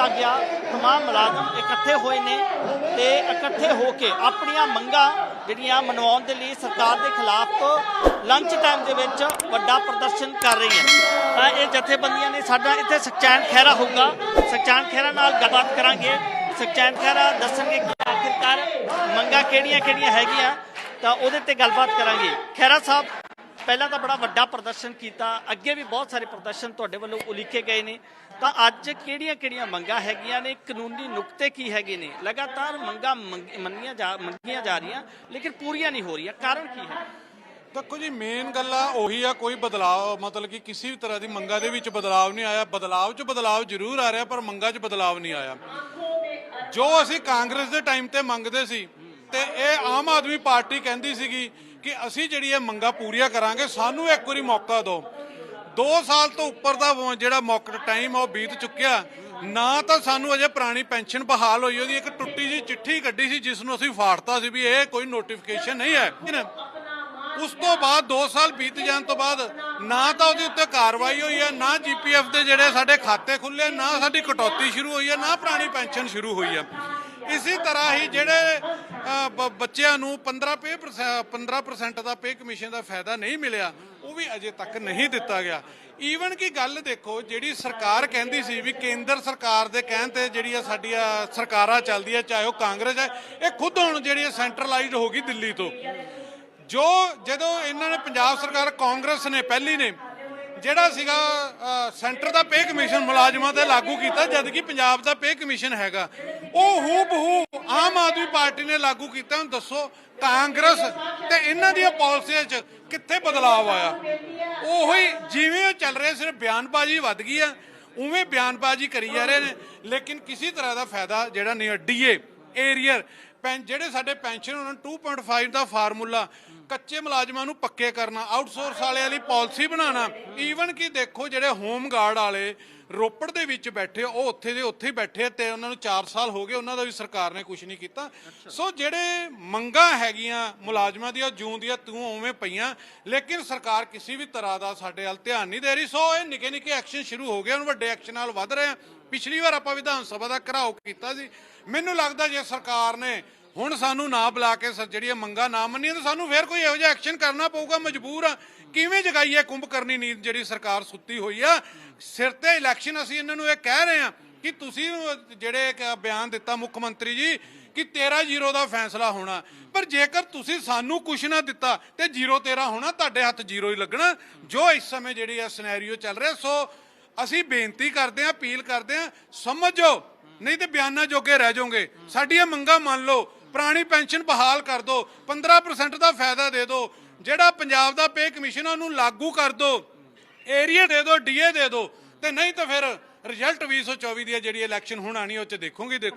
ਕੀਤਾ ਗਿਆ तमाम ਮੁਲਾਜ਼ਮ ਇਕੱਠੇ ਹੋਏ ਨੇ ਤੇ ਇਕੱਠੇ ਹੋ ਕੇ ਆਪਣੀਆਂ ਮੰਗਾਂ ਜਿਹੜੀਆਂ ਮਨਵਾਉਣ ਦੇ ਲਈ ਸਰਕਾਰ ਦੇ ਖਿਲਾਫ ਲੰਚ ਟਾਈਮ ਦੇ ਵਿੱਚ ਵੱਡਾ ਪ੍ਰਦਰਸ਼ਨ ਕਰ ਰਹੀਆਂ ਤਾਂ ਇਹ ਜਥੇਬੰਦੀਆਂ ਨੇ ਸਾਡਾ ਇੱਥੇ ਸਚੈਨ ਖਹਿਰਾ ਹੋਊਗਾ ਸਚੈਨ ਖਹਿਰਾ ਨਾਲ ਗੱਲਬਾਤ ਕਰਾਂਗੇ ਸਚੈਨ ਖਹਿਰਾ ਦੱਸਣਗੇ ਕਿ ਆਖਿਰਕਾਰ ਮੰਗਾਂ ਕਿਹੜੀਆਂ ਕਿਹੜੀਆਂ ਹੈਗੀਆਂ ਤਾਂ ਉਹਦੇ ਤੇ ਗੱਲਬਾਤ ਕਰਾਂਗੇ ਖਹਿਰਾ ਸਾਹਿਬ ਪਹਿਲਾਂ ਤਾਂ ਬੜਾ ਵੱਡਾ ਪ੍ਰਦਰਸ਼ਨ ਕੀਤਾ, ਅੱਗੇ ਵੀ ਬਹੁਤ ਸਾਰੇ ਪ੍ਰਦਰਸ਼ਨ ਤੁਹਾਡੇ ਵੱਲੋਂ ਉਲੀਕੇ ਗਏ ਨੇ। ਤਾਂ ਅੱਜ ਕਿਹੜੀਆਂ-ਕਿਹੜੀਆਂ ਮੰਗਾਂ ਹੈਗੀਆਂ ਨੇ? ਕਾਨੂੰਨੀ ਨੁਕਤੇ ਕੀ ਹੈਗੇ ਨੇ? ਲਗਾਤਾਰ ਮੰਗਾਂ ਮੰਗ- ਮੰਨੀਆਂ ਜਾ ਮੰਗੀਆਂ ਜਾ ਰਹੀਆਂ, ਲੇਕਿਨ ਪੂਰੀਆਂ ਨਹੀਂ ਹੋ ਰਹੀਆਂ। ਕਾਰਨ ਕੀ ਹੈ? ਦੇਖੋ ਜੀ ਮੇਨ ਗੱਲ ਆ, ਉਹੀ ਆ, ਕੋਈ ਬਦਲਾਅ ਮਤਲਬ ਕਿ ਕਿਸੇ ਵੀ ਤਰ੍ਹਾਂ ਦੀ ਮੰਗਾਂ ਦੇ ਵਿੱਚ ਬਦਲਾਅ ਨਹੀਂ ਆਇਆ। ਬਦਲਾਅ 'ਚ ਬਦਲਾਅ ਜ਼ਰੂਰ ਆ ਰਿਹਾ, ਪਰ ਮੰਗਾਂ 'ਚ ਬਦਲਾਅ ਨਹੀਂ ਆਇਆ। ਜੋ ਅਸੀਂ ਕਾਂਗਰਸ ਦੇ ਟਾਈਮ ਤੇ ਮੰਗਦੇ ਸੀ, ਤੇ ਇਹ ਆਮ ਆਦਮੀ ਪਾਰਟੀ ਕਹਿੰਦੀ ਸੀਗੀ ਕਿ ਅਸੀਂ ਜਿਹੜੀ ਇਹ ਮੰਗਾਂ ਪੂਰੀਆਂ ਕਰਾਂਗੇ, ਸਾਨੂੰ ਇੱਕ ਵਾਰੀ ਮੌਕਾ ਦਿਓ। 2 ਸਾਲ ਤੋਂ ਉੱਪਰ ਦਾ ਜਿਹੜਾ ਮੌਕਾ ਟਾਈਮ ਆ, ਉਹ ਬੀਤ ਚੁੱਕਿਆ। ਨਾ ਤਾਂ ਸਾਨੂੰ ਅਜੇ ਪੁਰਾਣੀ ਪੈਨਸ਼ਨ ਬਹਾਲ ਹੋਈ, ਉਹਦੀ ਇੱਕ ਟੁੱਟੀ ਜੀ ਚਿੱਠੀ ਕੱਢੀ ਸੀ, ਜਿਸ ਨੂੰ ਅਸੀਂ ਫਾੜਤਾ ਸੀ ਵੀ ਇਹ ਕੋਈ ਨੋਟੀਫਿਕੇਸ਼ਨ ਨਹੀਂ ਹੈ। ਉਸ ਤੋਂ ਬਾਅਦ 2 ਸਾਲ ਬੀਤ ਜਾਣ ਤੋਂ ਬਾਅਦ ਨਾ ਤਾਂ ਉਹਦੇ ਉੱਤੇ ਕਾਰਵਾਈ ਹੋਈ ਹੈ, ਨਾ ਜੀਪੀਐਫ ਦੇ ਜਿਹੜੇ ਸਾਡੇ ਖਾਤੇ ਖੁੱਲੇ ਨਾ ਸਾਡੀ ਕਟੌਤੀ ਸ਼ੁਰੂ ਹੋਈ ਹੈ, ਨਾ ਪੁਰਾਣੀ ਪੈਨਸ਼ਨ ਸ਼ੁਰੂ ਹੋਈ ਹੈ। ਇਸੇ ਤਰ੍ਹਾਂ ਹੀ ਜਿਹੜੇ ਬ- ਬੱਚਿਆਂ ਨੂੰ 15 ਪੇ 15% ਦਾ ਪੇ ਕਮਿਸ਼ਨ ਦਾ ਫਾਇਦਾ ਨਹੀਂ ਮਿਲਿਆ, ਉਹ ਵੀ ਅਜੇ ਤੱਕ ਨਹੀਂ ਦਿੱਤਾ ਗਿਆ। ਈਵਨ ਕਿ ਗੱਲ ਦੇਖੋ, ਜਿਹੜੀ ਸਰਕਾਰ ਕਹਿੰਦੀ ਸੀ ਵੀ ਕੇਂਦਰ ਸਰਕਾਰ ਦੇ ਕਹਿਣ ਤੇ ਜਿਹੜੀ ਜਿਹੜੀਆਂ ਸਾਡੀਆਂ ਸਰਕਾਰਾਂ ਚੱਲਦੀ ਚੱਲਦੀਆਂ, ਚਾਹੇ ਉਹ ਕਾਂਗਰਸ ਹੈ, ਇਹ ਖੁਦ ਹੁਣ ਜਿਹੜੀ ਸੈਂਟਰਲਾਈਜ਼ਡ ਹੋ ਗਈ ਦਿੱਲੀ ਤੋਂ। ਜੋ ਜਦੋਂ ਇਹਨਾਂ ਨੇ ਪੰਜਾਬ ਸਰਕਾਰ, ਕਾਂਗਰਸ ਨੇ, ਪਹਿਲੀ ਨੇ ਜਿਹੜਾ ਸੀਗਾ ਸੈਂਟਰ ਦਾ ਪੇ ਕਮਿਸ਼ਨ ਮੁਲਾਜ਼ਮਾਂ ਤੇ ਲਾਗੂ ਕੀਤਾ ਜਦ ਕਿ ਪੰਜਾਬ ਦਾ ਪੇ ਕਮਿਸ਼ਨ ਹੈਗਾ। ਉਹ ਹੂ ਬਹੂ ਆਮ ਆਦਮੀ ਪਾਰਟੀ ਨੇ ਲਾਗੂ ਕੀਤਾ, ਹੁਣ ਦੱਸੋ, ਕਾਂਗਰਸ ਤੇ ਇਹਨਾਂ ਦੀਆਂ ਪਾਲਿਸੀਆਂ 'ਚ ਕਿੱਥੇ ਬਦਲਾਅ ਆਇਆ? ਉਹੀ ਜਿਵੇਂ ਉਹ ਚੱਲ ਰਿਹਾ, ਸਿਰਫ ਬਿਆਨਬਾਜ਼ੀ ਵੱਧ ਗਈ ਆ, ਉਵੇਂ ਬਿਆਨਬਾਜ਼ੀ ਕਰੀ ਜਾ ਰਹੇ ਨੇ। ਲੇਕਿਨ ਕਿਸੇ ਤਰ੍ਹਾਂ ਦਾ ਫਾਇਦਾ ਜਿਹੜਾ ਨਹੀਂ ਡੀਏ ਏਰੀਅਰ ਪੈਨ ਜਿਹੜੇ ਸਾਡੇ ਪੈਨਸ਼ਨ ਉਹਨਾਂ ਨੂੰ 2.5 ਦਾ ਫਾਰਮੂਲਾ ਕੱਚੇ ਮੁਲਾਜ਼ਮਾਂ ਨੂੰ ਪੱਕੇ ਕਰਨਾ ਆਊਟਸੋਰਸ ਵਾਲਿਆਂ ਲਈ ਪਾਲਿਸੀ ਬਣਾਉਣਾ ਈਵਨ ਕਿ ਦੇਖੋ ਜਿਹੜੇ ਹੋਮ ਗਾਰਡ ਵਾਲੇ ਰੋਪੜ ਦੇ ਵਿੱਚ ਬੈਠੇ ਉਹ ਉੱਥੇ ਦੇ ਉੱਥੇ ਹੀ ਬੈਠੇ ਤੇ ਉਹਨਾਂ ਨੂੰ 4 ਸਾਲ ਹੋ ਗਏ ਉਹਨਾਂ ਦਾ ਵੀ ਸਰਕਾਰ ਨੇ ਕੁਝ ਨਹੀਂ ਕੀਤਾ। ਸੋ ਜਿਹੜੇ ਮੰਗਾਂ ਹੈਗੀਆਂ ਮੁਲਾਜ਼ਮਾਂ ਦੀਆਂ ਜੂਨ ਦੀਆਂ ਤੂੰ ਉਵੇਂ ਪਈਆਂ ਲੇਕਿਨ ਸਰਕਾਰ ਕਿਸੇ ਵੀ ਤਰ੍ਹਾਂ ਦਾ ਸਾਡੇ ਵੱਲ ਧਿਆਨ ਨਹੀਂ ਦੇ ਰਹੀ। ਸੋ ਇਹ ਨਿੱਕੇ ਨਿੱਕੇ ਐਕਸ਼ਨ ਸ਼ੁਰੂ ਹੋ ਗਏ ਹੁਣ ਵੱਡੇ ਐਕਸ਼ਨ ਨਾਲ ਵੱਧ ਰਹੇ ਆ। ਪਿਛਲੀ ਵਾਰ ਆਪਾਂ ਵਿਧਾਨ ਸਭਾ ਦਾ ਘਰਾਓ ਕੀਤਾ ਸੀ। ਮੈਨੂੰ ਲੱਗਦਾ ਜੇ ਸਰਕਾਰ ਨੇ ਹੁਣ ਸਾਨੂੰ ਨਾ ਬੁਲਾ ਕੇ ਸ- ਜਿਹੜੀਆਂ ਮੰਗਾਂ ਨਾ ਮੰਨੀਆਂ ਤਾਂ ਸਾਨੂੰ ਫੇਰ ਕੋਈ ਇਹੋ ਜਿਹਾ ਐਕਸ਼ਨ ਕਰਨਾ ਪਊਗਾ, ਮਜਬੂਰ ਆ। ਕਿਵੇਂ ਜਗਾਈਏ ਕੁੰਭ ਕਰਨੀ ਨੀਂਦ ਜਿਹੜੀ ਸਰਕਾਰ ਸੁੱਤੀ ਹੋਈ ਆ? ਸਿਰ ਤੇ ਇਲੈਕਸ਼ਨ ਅਸੀਂ ਇਹਨਾਂ ਨੂੰ ਇਹ ਕਹਿ ਰਹੇ ਆ ਕਿ ਤੁਸੀਂ ਜਿਹੜੇ ਬਿਆਨ ਦਿੱਤਾ ਮੁੱਖ ਮੰਤਰੀ ਜੀ, ਕਿ 13 ਜ਼ੀਰੋ ਦਾ ਫੈਸਲਾ ਹੋਣਾ। ਪਰ ਜੇਕਰ ਤੁਸੀਂ ਸਾਨੂੰ ਕੁਝ ਨਾ ਦਿੱਤਾ, ਤੇ ਜੀਰੋ 13 ਹੋਣਾ, ਤੁਹਾਡੇ ਹੱਥ ਜ਼ੀਰੋ ਹੀ ਲੱਗਣਾ। ਜੋ ਇਸ ਸਮੇਂ ਜਿਹੜੀ ਆ ਸਿਨੈਰੀਓ ਚੱਲ ਰਿਹਾ, ਸੋ ਅਸੀਂ ਬੇਨਤੀ ਕਰਦੇ ਹਾਂ, ਅਪੀਲ ਕਰਦੇ ਹਾਂ, ਸਮਝੋ। ਨਹੀਂ ਤੇ ਬਿਆਨਾਂ ਜੋਗੇ ਰਹਿ ਜਾਓਗੇ। ਸਾਡੀਆਂ ਮੰਗਾਂ ਮੰਨ ਲਓ। ਪੁਰਾਣੀ ਪੈਨਸ਼ਨ ਬਹਾਲ ਕਰ ਦਿਓ 15% ਦਾ ਫਾਇਦਾ ਦੇ ਦਿਓ ਜਿਹੜਾ ਪੰਜਾਬ ਦਾ ਪੇ ਕਮਿਸ਼ਨ ਉਹਨੂੰ ਲਾਗੂ ਕਰ ਦਿਓ ਏਰੀਆ ਦੇ ਦਿਓ ਡੀਏ ਦੇ ਦਿਓ ਤੇ ਨਹੀਂ ਤਾਂ ਫਿਰ ਰਿਜ਼ਲਟ 2024 ਦੀ ਜਿਹੜੀ ਇਲੈਕਸ਼ਨ ਹੁਣ ਆਣੀ ਉਹ ਚ ਦੇਖੋਗੇ ਦੇਖੋ